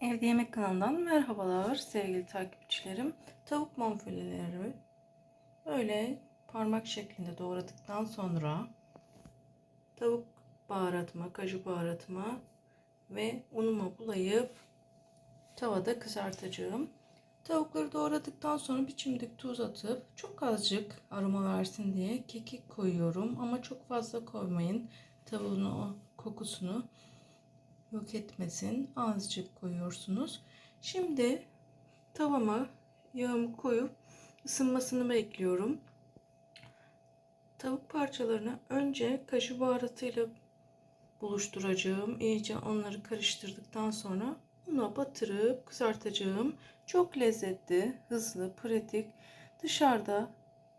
Evde Yemek kanalından merhabalar sevgili takipçilerim. Tavuk bonfileleri böyle parmak şeklinde doğradıktan sonra tavuk baharatıma, kaju baharatıma ve unuma bulayıp tavada kızartacağım. Tavukları doğradıktan sonra bir çimdik tuz atıp çok azıcık aroma versin diye kekik koyuyorum ama çok fazla koymayın. Tavuğun o kokusunu yok etmesin. Azıcık koyuyorsunuz. Şimdi tavama yağımı koyup ısınmasını bekliyorum. Tavuk parçalarını önce kaşık baharatıyla buluşturacağım. İyice onları karıştırdıktan sonra una batırıp kızartacağım. Çok lezzetli, hızlı, pratik. Dışarıda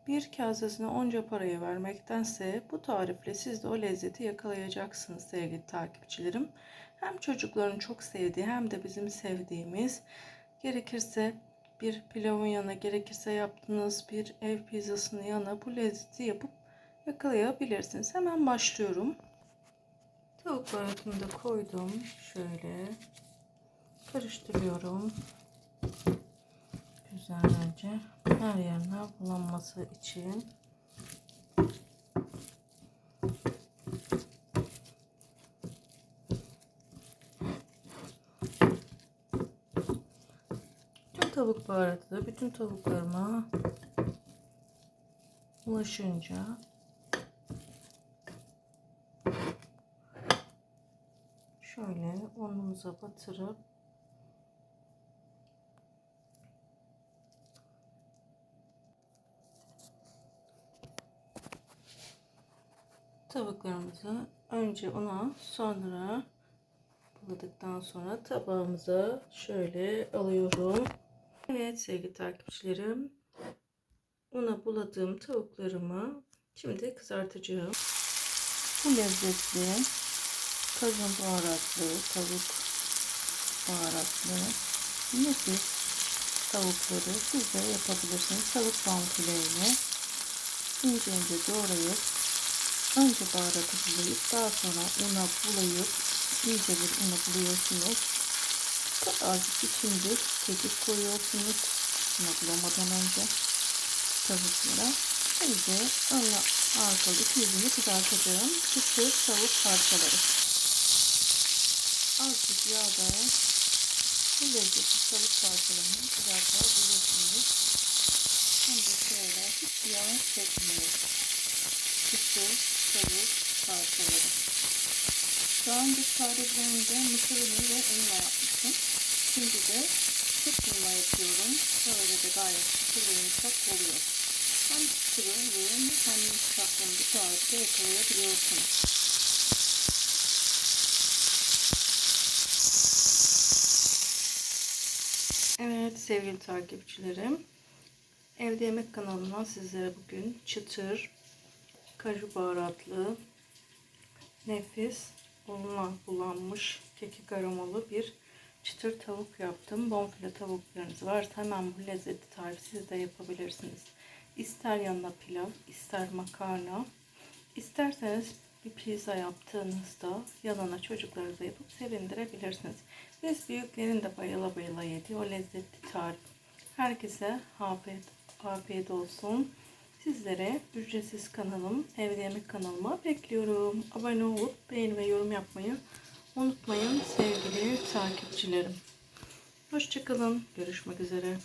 bir kasesine onca parayı vermektense bu tarifle siz de o lezzeti yakalayacaksınız sevgili takipçilerim. Hem çocukların çok sevdiği hem de bizim sevdiğimiz gerekirse bir pilavın yanına gerekirse yaptığınız bir ev pizzasının yanına bu lezzeti yapıp yakalayabilirsiniz. Hemen başlıyorum. Tavuk baharatını da koydum. Şöyle karıştırıyorum. Güzelce her yerine bulanması için. Tavuk baharatı bütün tavuklarıma ulaşınca şöyle unumuza batırıp tavuklarımızı önce una sonra buladıktan sonra tabağımıza şöyle alıyorum. Evet sevgili takipçilerim una buladığım tavuklarımı şimdi kızartacağım. Bu lezzetli kazın baharatlı tavuk baharatlı nefis tavukları siz de yapabilirsiniz. Tavuk bonfileyle ince ince doğrayıp önce baharatı bulayıp daha sonra una bulayıp iyice bir una buluyorsunuz. Azıcık içinde kekik koyuyorsunuz. Una bulamadan önce tavuklara. Şimdi önle arkalı yüzünü kızartacağım. Çıtır tavuk parçaları. Azıcık yağda bu tavuk parçalarını kızartabilirsiniz. Hem de şöyle hiç yağ çekmiyor. Çıtır tavuk parçaları. Daha önce tariflerimde mısır unu ve unla yapmıştım. Şimdi de süt unla yapıyorum. Böyle de gayet çıtır ve yumuşak oluyor. Hem çıtırı ve hem yumuşaklığını bir tarifte yakalayabiliyorsunuz. Evet sevgili takipçilerim. Evde Yemek kanalından sizlere bugün çıtır, kaju baharatlı, nefis, unla bulanmış, kekik aromalı bir çıtır tavuk yaptım. Bonfile tavuklarınız varsa hemen bu lezzetli tarifi siz de yapabilirsiniz. İster yanına pilav, ister makarna, isterseniz bir pizza yaptığınızda yanına çocuklarınıza yapıp sevindirebilirsiniz. Biz büyüklerin de bayıla bayıla yediği o lezzetli tarif. Herkese afiyet, afiyet olsun. Sizlere ücretsiz kanalım, evde yemek kanalıma bekliyorum. Abone olup beğeni ve yorum yapmayı unutmayın sevgili takipçilerim. Hoşçakalın. Görüşmek üzere.